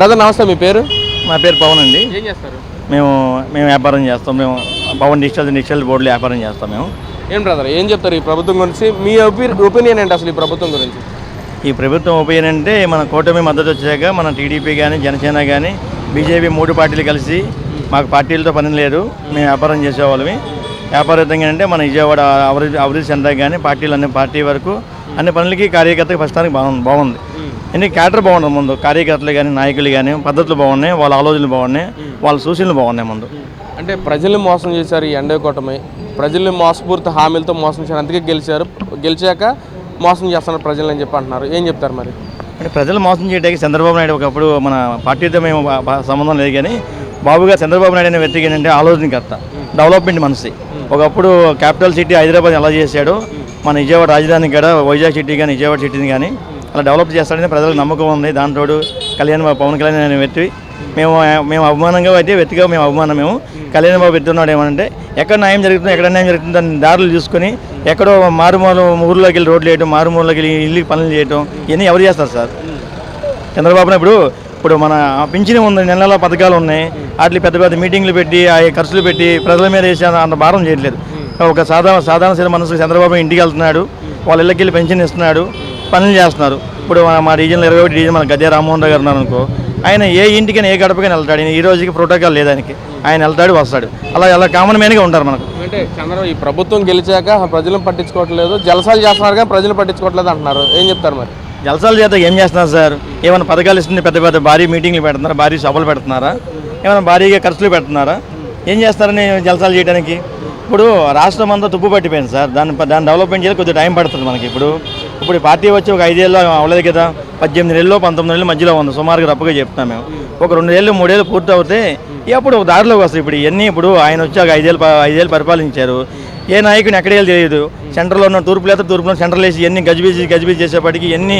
Brother నమస్తే మీ పేరు? నా పేరు పవన్ అండి. ఏం చేస్తారు? మేము మేము వ్యాపారం చేస్తాం. మేము పవన్ డిజిటల్ డిజిటల్ బోర్డులో వ్యాపారం చేస్తాం మేము. ఏం బ్రదర్ ఏం చెప్తారు ఈ ప్రభుత్వం గురించి? మీ ఒపీనియన్ ఏంటి అసలు ఈ ప్రభుత్వం గురించి? ఈ ప్రభుత్వం ఒపీనియన్ అంటే మన కూటమి మద్దతు వచ్చాక మన టీడీపీ కానీ జనసేన కానీ బీజేపీ మూడు పార్టీలు కలిసి మాకు పార్టీలతో పని లేదు. మేము వ్యాపారం చేసేవాళ్ళమి. వ్యాపారయుతంగా అంటే మన విజయవాడ అభివృద్ధి అభివృద్ధి చెందాక కానీ పార్టీలు అన్ని పార్టీ వరకు అన్ని పనులకి కార్యకర్తకి ప్రస్తుతానికి బాగుంది. బాగుంది ఎందుకంటే క్యాటర్ బాగుంది ముందు. కార్యకర్తలు కానీ నాయకులు కానీ పద్ధతులు బాగున్నాయి వాళ్ళ ఆలోచనలు బాగున్నాయి వాళ్ళ సూచనలు బాగున్నాయి ముందు. అంటే ప్రజల్ని మోసం చేశారు ఈ ఎండే కూటమి ప్రజల్ని మోసపూరిత హామీలతో మోసం చేశారు. అందుకే గెలిచారు. గెలిచాక మోసం చేస్తున్నారు ప్రజలు అని చెప్పి అంటున్నారు. ఏం చెప్తారు మరి? అంటే ప్రజలు మోసం చేయడానికి చంద్రబాబు నాయుడు ఒకప్పుడు మన పార్టీతో మేము సంబంధం లేదు కానీ బాబుగా చంద్రబాబు నాయుడు అనే వ్యక్తికి ఏంటంటే ఆలోచనకర్త డెవలప్మెంట్ మనిషి. ఒకప్పుడు క్యాపిటల్ సిటీ హైదరాబాద్ ఎలా చేశాడో? మన విజయవాడ రాజధాని కూడా వైజాగ్ సిటీ కానీ విజయవాడ సిటీని కానీ అలా డెవలప్ చేస్తాడని ప్రజలకు నమ్మకం ఉంది. దాంతో కళ్యాణ్ బాబు పవన్ కళ్యాణ్ అనే వ్యక్తి. మేము మేము అభిమానంగా అయితే వ్యక్తిగా మేము అభిమానం మేము. కళ్యాణ్ బాబు పెడుతున్నాడు ఏమంటే ఎక్కడ న్యాయం జరుగుతుందో ఎక్కడ న్యాయం జరుగుతుందో దాన్ని దారులు చూసుకొని ఎక్కడో మారుమూల ఊర్లోకి వెళ్ళి రోడ్లు వేయటం మారుమూలకి వెళ్ళి ఇల్లు పనులు చేయటం ఇవన్నీ ఎవరు చేస్తారు సార్? చంద్రబాబు ఇప్పుడు ఇప్పుడు మన పింఛన్ ఉంది నెల నెల పథకాలు ఉన్నాయి. వాటికి పెద్ద పెద్ద మీటింగ్లు పెట్టి ఆ ఖర్చులు పెట్టి ప్రజల మీద వేసి అంత భారం చేయట్లేదు. ఒక సాధారణ సాధారణ స్థితి మనసు చంద్రబాబు ఇంటికి వెళ్తున్నాడు వాళ్ళ ఇళ్ళకి వెళ్ళి పెన్షన్ ఇస్తున్నాడు పనులు చేస్తున్నారు. ఇప్పుడు మా- రీజన్లో ఇరవై ఒకటి రీజన్ మన గద్దె రామ్మోహన్ రావు గారు ఉన్నారు అనుకో ఆయన ఏ ఇంటికైనా ఏ గడపకైనా వెళ్తాడు. ఈ రోజుకి ప్రోటోకాల్ లేదు ఆయనకి. ఆయన వెళ్తాడు వస్తాడు. అలా అలా కామన్ మ్యాన్గా ఉంటారు మనకు. అంటే చంద్రబాబు ఈ ప్రభుత్వం గెలిచాక ప్రజలను పట్టించుకోవట్లేదు జలసాలు చేస్తున్నారు కానీ ప్రజలు పట్టించుకోవట్లేదు అంటున్నారు. ఏం చెప్తారు మరి? జలసాల చేత ఏం చేస్తున్నారు సార్? ఏమైనా పథకాలు ఇస్తుంది పెద్ద పెద్ద భారీ మీటింగ్లు పెడుతున్నారా? భారీ సభలు పెడుతున్నారా? ఏమైనా భారీగా ఖర్చులు పెడుతున్నారా? ఏం చేస్తారని జలసాలు చేయడానికి ఇప్పుడు రాష్ట్రం అంతా తుప్పు పట్టిపోయింది సార్. దాన్ని దాన్ని డెవలప్మెంట్ చేయాలి కొద్దిగా టైం పడుతుంది మనకి ఇప్పుడు. ఇప్పుడు పార్టీ వచ్చి ఒక ఐదేళ్ళు అవ్వలేదు కదా. పద్దెనిమిది నెలలు పంతొమ్మిది నెలలు మధ్యలో ఉంది. సుమారుగా రప్పుగా చెప్తున్నాం మేము. ఒక రెండు ఏళ్ళు మూడేళ్ళు పూర్తి అవుతే అప్పుడు ఒక దారిలోకి వస్తాయి. ఇప్పుడు ఇవన్నీ ఇప్పుడు ఆయన వచ్చి ఒక ఐదేళ్ళు ఐదేళ్ళు పరిపాలించారు. ఏ నాయకుని ఎక్కడే తెలియదు. సెంటర్లో ఉన్న తూర్పు లేదా తూర్పులో సెంటర్లో వేసి ఎన్ని గజిబిజి గజిబిజి చేసేపటికి ఎన్ని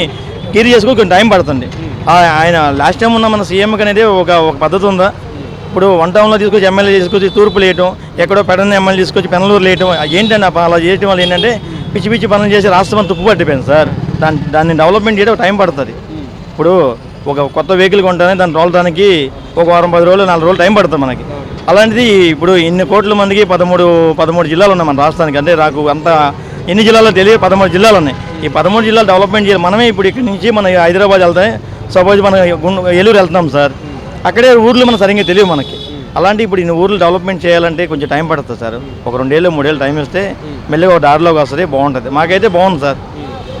క్లియర్ చేసుకుని కొంచెం టైం పడుతుంది. ఆయన లాస్ట్ టైం ఉన్న మన సీఎంకి అనేది ఒక ఒక పద్ధతి ఉందా? ఇప్పుడు వన్ టౌన్లో తీసుకొచ్చి ఎమ్మెల్యే తీసుకొచ్చి తూర్పు లేయటం ఎక్కడో పెడన ఎమ్మెల్యే తీసుకొచ్చి పెనలూరు లేయటం ఏంటంటే అలా చేయటం వల్ల ఏంటంటే పిచ్చి పిచ్చి పనులు చేసి రాష్ట్రం తుప్పు పట్టిపోయింది సార్. దాన్ని దాన్ని డెవలప్మెంట్ చేయడం టైం పడుతుంది. ఇప్పుడు ఒక కొత్త వెహికల్ కొంటానే దాన్ని తోలడానికి ఒక వారం పది రోజులు నాలుగు రోజులు టైం పడుతుంది మనకి. అలాంటిది ఇప్పుడు ఇన్ని కోట్ల మందికి పదమూడు పదమూడు జిల్లాలు ఉన్నాయి మన రాష్ట్రానికి. అంటే నాకు అంత ఎన్ని జిల్లాలో తెలియదు పదమూడు జిల్లాలు ఉన్నాయి. ఈ పదమూడు జిల్లాలు డెవలప్మెంట్ చేయాలి. మనమే ఇప్పుడు ఇక్కడి నుంచి మన హైదరాబాద్ వెళ్తాయి సపోజ్ మన గుండు ఏలూరు వెళ్తున్నాం సార్. అక్కడే ఊర్లు మనకు సరిగ్గా తెలియవు మనకి. అలాంటి ఇప్పుడు ఇన్ని ఊర్లు డెవలప్మెంట్ చేయాలంటే కొంచెం టైం పడుతుంది సార్. ఒక రెండేళ్ళు మూడేళ్ళు టైం ఇస్తే మెల్లిగా ఒక దారిలోకి వస్తుంది బాగుంటుంది. మాకైతే బాగుంది సార్.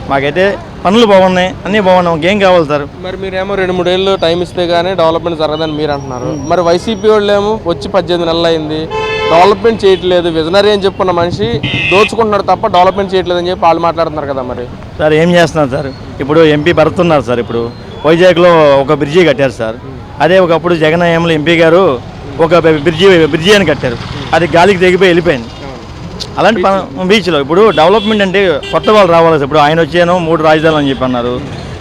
మాకైతే పనులు బాగున్నాయి అన్నీ బాగున్నాయి. ఇంకేం కావాలి సార్? మరి మీరేమో రెండు మూడేళ్ళు టైం ఇస్తే గానీ డెవలప్మెంట్ జరగదని మీరు అంటున్నారు. మరి వైసీపీ వాళ్ళు ఏమో వచ్చి పద్దెనిమిది నెలలు అయింది. డెవలప్మెంట్ చేయట్లేదు. విజనరీ అని చెప్పుకున్న మనిషి దోచుకుంటున్నాడు తప్ప డెవలప్మెంట్ చేయట్లేదు అని చెప్పి వాళ్ళు మాట్లాడుతున్నారు కదా మరి. సార్ ఏం చేస్తున్నారు సార్? ఇప్పుడు ఎంపీ భరతున్నారు సార్ ఇప్పుడు. వైజాగ్లో ఒక బ్రిడ్జి కట్టారు సార్. అదే ఒకప్పుడు జగన్ హయాంలో ఎంపీ గారు ఒక బ్రిడ్జి బ్రిడ్జి అని కట్టారు. అది గాలికి తెగిపోయి వెళ్ళిపోయింది. అలాంటి బీచ్లో ఇప్పుడు డెవలప్మెంట్ అంటే కొత్త వాళ్ళు రావాలి. సార్. ఇప్పుడు ఆయన వచ్చాను మూడు రాజధానులు అని చెప్పి అన్నారు.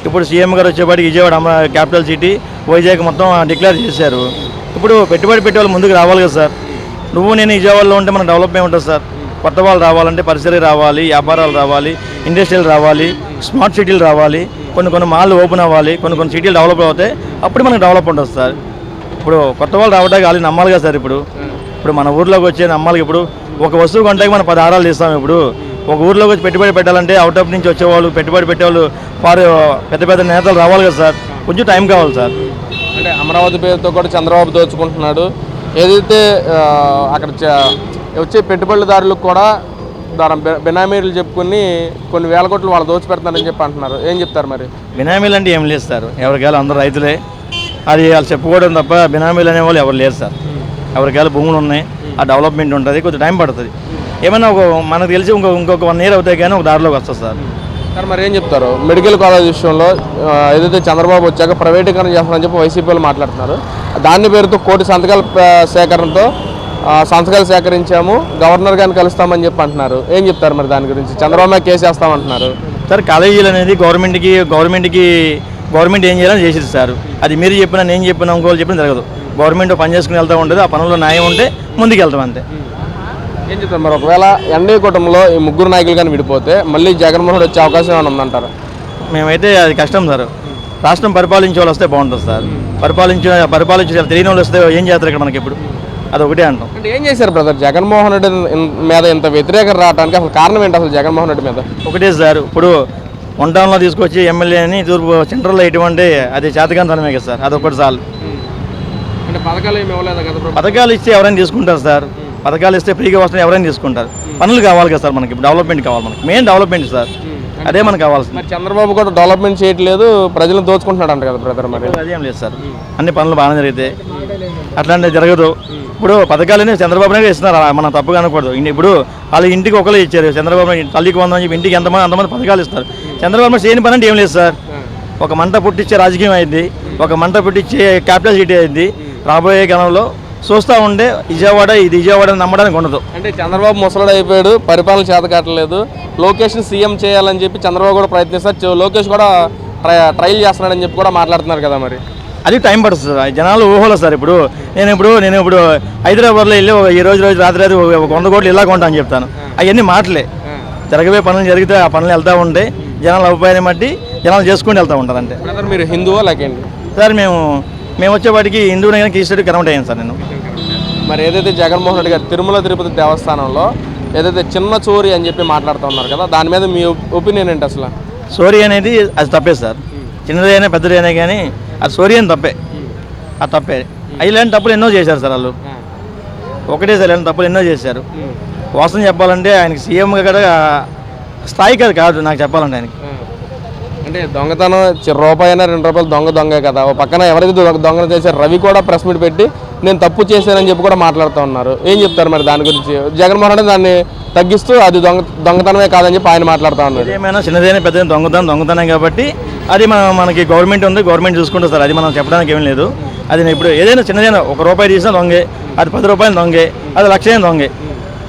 ఇప్పుడు సీఎం గారు వచ్చేపాటికి విజయవాడ అమ్మ క్యాపిటల్ సిటీ వైజాగ్ మొత్తం డిక్లేర్ చేశారు. ఇప్పుడు పెట్టుబడి పెట్టే వాళ్ళు ముందుకు రావాలి కదా సార్. నువ్వు నేను విజయవాడలో ఉంటే మన డెవలప్మెంట్ ఉంటుంది సార్? కొత్త వాళ్ళు రావాలంటే పరిసరాలు రావాలి వ్యాపారాలు రావాలి ఇండస్ట్రీలు రావాలి స్మార్ట్ సిటీలు రావాలి. కొన్ని కొన్ని మాల్లు ఓపెన్ అవ్వాలి కొన్ని కొన్ని సిటీలు డెవలప్ అవుతాయి. అప్పుడు మనకు డెవలప్మెంట్ వస్తుంది సార్. ఇప్పుడు కొత్త వాళ్ళు రావడానికి వాళ్ళు నమ్మాలి కదా సార్ ఇప్పుడు. ఇప్పుడు మన ఊర్లోకి వచ్చే నమ్మాలి ఇప్పుడు ఒక వస్తువు కొంటే మనం పది ఆరాలు తీస్తాం ఇప్పుడు. ఒక ఊర్లోకి వచ్చి పెట్టుబడి పెట్టాలంటే అవుట్ ఆఫ్ నుంచి వచ్చేవాళ్ళు పెట్టుబడి పెట్టేవాళ్ళు వారు పెద్ద పెద్ద నేతలు రావాలి కదా సార్. కొంచెం టైం కావాలి సార్. అంటే అమరావతి పేరుతో కూడా చంద్రబాబు దోచుకుంటున్నాడు. ఏదైతే అక్కడ చ- వచ్చే పెట్టుబడిదారులకు కూడా దాని బె- బెనామీలు చెప్పుకుని కొన్ని వేల కోట్లు వాళ్ళు దోచి పెడతారని చెప్పి అంటున్నారు. ఏం చెప్తారు మరి? బినామీలు అంటే ఏం లేదు సార్. ఎవరికాయలు అందరూ రైతులే. అది వాళ్ళు చెప్పుకోవడం తప్ప బినామీలు అనేవాళ్ళు ఎవరు లేరు సార్. ఎవరికాయలు భూములు ఉన్నాయి. ఆ డెవలప్మెంట్ ఉంటుంది. కొంచెం టైం పడుతుంది. ఏమైనా ఒక మనకు తెలిసి ఇంకో ఇంకొక వన్ ఇయర్ అవుతాయి కానీ ఒక దారిలోకి వస్తుంది సార్. సార్ మరి ఏం చెప్తారు? మెడికల్ కాలేజ్ విషయంలో ఏదైతే చంద్రబాబు వచ్చాక ప్రైవేటీకరణ చేస్తారని చెప్పి వైసీపీ వాళ్ళు మాట్లాడుతున్నారు. దాని పేరుతో కోటి సంతకాల సేకరణతో సంతకాలు సేకరించాము గవర్నర్ గారిని కలుస్తామని చెప్పి అంటున్నారు. ఏం చెప్తారు మరి దాని గురించి? చంద్రబాబు కేసు వేస్తామంటున్నారు సార్ కాలేజీలు అనేది గవర్నమెంట్కి గవర్నమెంట్కి గవర్నమెంట్ ఏం చేయాలని చేసేది సార్. అది మీరు చెప్పినా నేను చెప్పినా ఇంకోళ్ళు చెప్పినా జరగదు. గవర్నమెంట్ పని చేసుకుని వెళ్తూ ఉంటుంది ఆ పనుల్లో న్యాయం ఉంటే ముందుకు వెళ్తాం అంతే. ఏం చెప్తారు మరి? ఒకవేళ ఎన్డీ కూటమిలో ఈ ముగ్గురు నాయకులు కానీ విడిపోతే మళ్ళీ జగన్మోహన్ రెడ్డి వచ్చే అవకాశం ఏమైనా ఉందంటారు? మేమైతే అది కష్టం సార్. రాష్ట్రం పరిపాలించే వాళ్ళు వస్తే బాగుంటుంది సార్. పరిపాలించిన పరిపాలించిన తెలియని వాళ్ళు వస్తే ఏం చేస్తారు ఇక్కడ మనకి ఇప్పుడు? అది ఒకటే అంటాం. అంటే ఏం చేశారు బ్రదర్? జగన్మోహన్ రెడ్డి మీద ఇంత వ్యతిరేకత రావడానికి అసలు కారణం ఏంటి అసలు జగన్మోహన్ రెడ్డి మీద? ఒకటే సార్ ఇప్పుడు వన్ టౌన్లో తీసుకొచ్చి ఎమ్మెల్యేని తూర్పు సెంట్రల్లో ఇటువంటి అది చేతకాంతనమే కదా సార్ అదొకటి చాలు. అంటే పథకాలు ఏమి ఇవ్వలేదు కదా? పథకాలు ఇస్తే ఎవరైనా తీసుకుంటారు సార్ పథకాలు ఇస్తే ఫ్రీగా వస్తున్నాయి ఎవరైనా తీసుకుంటారు. పనులు కావాలి కదా సార్ మనకి డెవలప్మెంట్ కావాలి మనకి మెయిన్ డెవలప్మెంట్ సార్ అదే మనకు కావాల్సింది. మరి చంద్రబాబు కూడా డెవలప్మెంట్ చేయట్లేదు ప్రజలను దోచుకుంటున్నాడు అంట కదా బ్రదర్ మరి. అదేం లేదు సార్ అన్ని పనులు బాగానే జరిగితే అట్లాంటివి జరగదు. ఇప్పుడు పథకాలని చంద్రబాబు నాయుడు ఇస్తున్నారు. మనం తప్పుగా అనకూడదు. ఇప్పుడు వాళ్ళు ఇంటికి ఒకరు ఇచ్చారు. చంద్రబాబు నాయుడు తల్లికి వందని చెప్పి ఇంటికి ఎంతమంది అంతమంది పథకాలు ఇస్తారు. చంద్రబాబు నాయుడు చేయని పని అంటే ఏం లేదు సార్. ఒక మంట పుట్టించే రాజకీయం అయింది. ఒక మంట పుట్టించే క్యాపిటల్ సిటీ అయింది. రాబోయే కాలంలో చూస్తూ ఉండే విజయవాడ ఇది విజయవాడ నమ్మడానికి ఉండదు. అంటే చంద్రబాబు ముసలుడు అయిపోయాడు. పరిపాలన చేత కావట్లేదు. లోకేష్ని సీఎం చేయాలని చెప్పి చంద్రబాబు కూడా ప్రయత్నిస్తారు. లోకేష్ కూడా ట్రై చేస్తున్నాడని చెప్పి కూడా మాట్లాడుతున్నారు కదా మరి. అది టైం పడుతుంది సార్. జనాలు ఊహలో సార్ ఇప్పుడు. నేను ఇప్పుడు నేను ఇప్పుడు హైదరాబాద్లో వెళ్ళి ఈ రోజు రోజు రాత్రి రాత్రి ఒక వంద కోట్లు ఇలా కొంటా అని చెప్తాను. అవన్నీ మాటలే. జరగబోయే పనులు జరిగితే ఆ పనులు వెళ్తూ ఉంటే జనాల అభిప్రాయాన్ని బట్టి జనాలు చేసుకుంటూ వెళ్తూ ఉంటారు బ్రదర్ మీరు హిందువా లేకండి సార్ మేము మేము వచ్చేవాటికి హిందువుని కానీ కీస్టెడ్ కన్వర్ట్ అయ్యాను సార్ నేను. మరి ఏదైతే జగన్మోహన్ రెడ్డి గారు తిరుమల తిరుపతి దేవస్థానంలో ఏదైతే చిన్న చోరీ అని చెప్పి మాట్లాడుతూ ఉన్నారు కదా దాని మీద మీ ఒపీనియన్ ఏంటి అసలు? సోరీ అనేది అది తప్పే సార్. చిన్నదైనా పెద్దదైనా కానీ అది సోరీ అని తప్పే. అది తప్పే ఇలాంటి తప్పులు ఎన్నో చేశారు సార్ వాళ్ళు. ఒకటే సార్ ఇలాంటి తప్పులు ఎన్నో చేశారు. వాస్తవం చెప్పాలంటే ఆయనకి సీఎంగా కూడా స్థాయి కాదు కాదు నాకు చెప్పాలంటే ఆయనకి. అంటే దొంగతనం రూపాయి అయినా రెండు రూపాయలు దొంగ దొంగే కదా. ఓ పక్కన ఎవరైతే దొంగ దొంగతనం చేశారు రవి కూడా ప్రెస్ మీట్ పెట్టి నేను తప్పు చేశానని చెప్పి కూడా మాట్లాడుతూ ఉన్నారు. ఏం చెప్తారు మరి దాని గురించి? జగన్మోహన్ రెడ్డి దాన్ని తగ్గిస్తూ అది దొంగ దొంగతనమే కాదని చెప్పి ఆయన మాట్లాడుతూ ఉన్నారు ఏమైనా చిన్నదైనా పెద్దదైనా దొంగతనం దొంగతనం కాబట్టి అది మన మనకి గవర్నమెంట్ ఉంది గవర్నమెంట్ చూసుకుంటుంది సార్ అది మనం చెప్పడానికి ఏం లేదు. అది నేను ఇప్పుడు ఏదైనా చిన్నదైనా ఒక రూపాయి తీసినా దొంగే అది పది రూపాయలు దొంగే అది లక్ష అయినా దొంగే.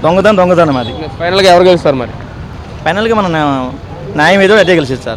దొంగతనం దొంగతనం అది. ఫైనల్గా ఎవరు గెలుస్తారు మరి? ఫైనల్గా మన న్యాయం ఏదో అదే కలిసి సార్.